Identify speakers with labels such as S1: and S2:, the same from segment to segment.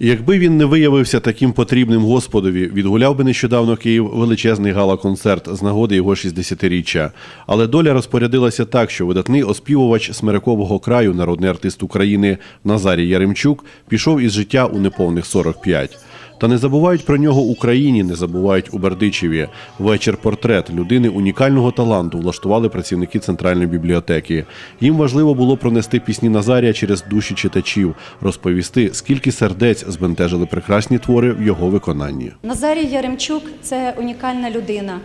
S1: Якби він не виявився таким потрібним Господові, відгуляв би нещодавно Київ величезний гала-концерт з нагоди його 60-річчя. Але доля розпорядилася так, що видатний оспівувач Смирикового краю, народний артист України Назарій Яремчук, пішов із життя у неповних 45. Та не забувають про нього Україні, не забувають у Бердичеві. Вечір портрет людини унікального таланту влаштували працівники центральної бібліотеки. Їм важливо було пронести пісні Назарія через душі читачів, розповісти, скільки сердець збентежили прекрасні твори в його виконанні.
S2: Назарій Яремчук це унікальна людина,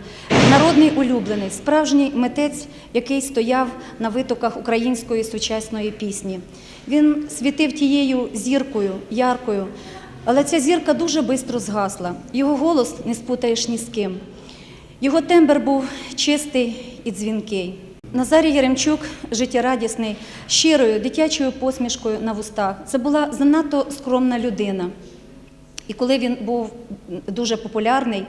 S2: народний улюблений, справжній митець, який стояв на витоках української сучасної пісні. Він світив тією зіркою, яркою, але ця зірка дуже швидко згасла. Його голос не спутаєш ні з ким. Його тембр був чистий і дзвінкий. Назарій Яремчук життєрадісний, щирою, дитячою посмішкою на вустах. Це була занадто скромна людина. І коли він був дуже популярний,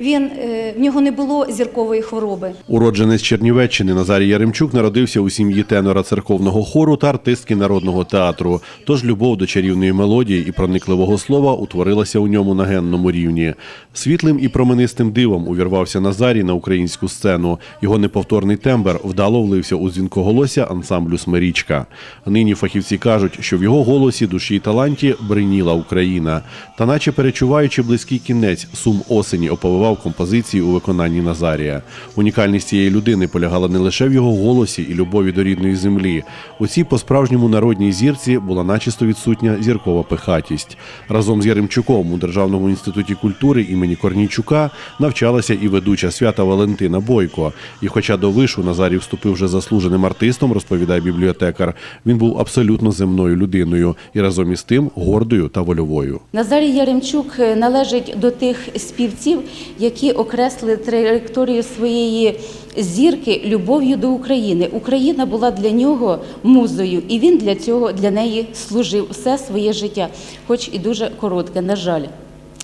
S2: він, е, в нього не було зіркової хвороби.
S1: Уродженець Чернівеччини Назарій Яремчук народився у сім'ї тенора церковного хору та артистки народного театру. Тож любов до чарівної мелодії і проникливого слова утворилася у ньому на генному рівні. Світлим і променистим дивом увірвався Назарій на українську сцену. Його неповторний тембр вдало влився у дзвінкоголосся ансамблю Смирічка. Нині фахівці кажуть, що в його голосі, душі й таланті бриніла Україна. Та, наче перечуваючи близький кінець, сум осені оповивав композиції у виконанні Назарія. Унікальність цієї людини полягала не лише в його голосі і любові до рідної землі. У цій по-справжньому народній зірці була начисто відсутня зіркова пихатість. Разом з Яремчуком у Державному інституті культури імені Корнійчука навчалася і ведуча свята Валентина Бойко. І хоча до вишу Назарій вступив вже заслуженим артистом, розповідає бібліотекар, він був абсолютно земною людиною і разом із тим гордою та вольовою.
S3: Назарій Яремчук е, належить до тих співців, які окреслили траєкторію своєї зірки любов'ю до України. Україна була для нього музою, і він для цього для неї служив все своє життя, хоч і дуже коротке, на жаль.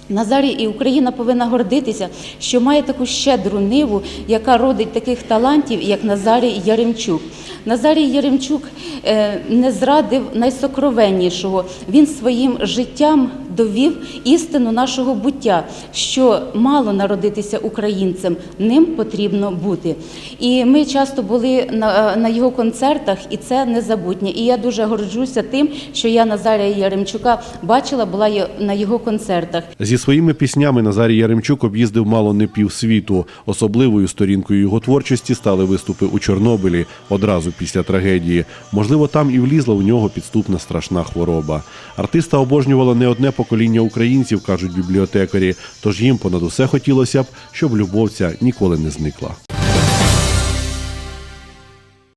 S3: Назарій і Україна повинна гордитися, що має таку щедру ниву, яка родить таких талантів, як Назарій Яремчук. Назарій Яремчук е, не зрадив найсокровеннішого. Він своїм життям довів істину нашого буття, що мало народитися українцем, ним потрібно бути. І ми часто були на, на його концертах, і це незабутнє. І я дуже горджуся тим, що я Назарія Яремчука бачила, була на його концертах.
S1: Зі своїми піснями Назарій Яремчук об'їздив мало не півсвіту. Особливою сторінкою його творчості стали виступи у Чорнобилі одразу після трагедії. Можливо, там і влізла у нього підступна страшна хвороба. Артиста обожнювало не одне покоління українців, кажуть бібліотекарі. Тож їм понад усе хотілося б, щоб любов ця ніколи не зникла.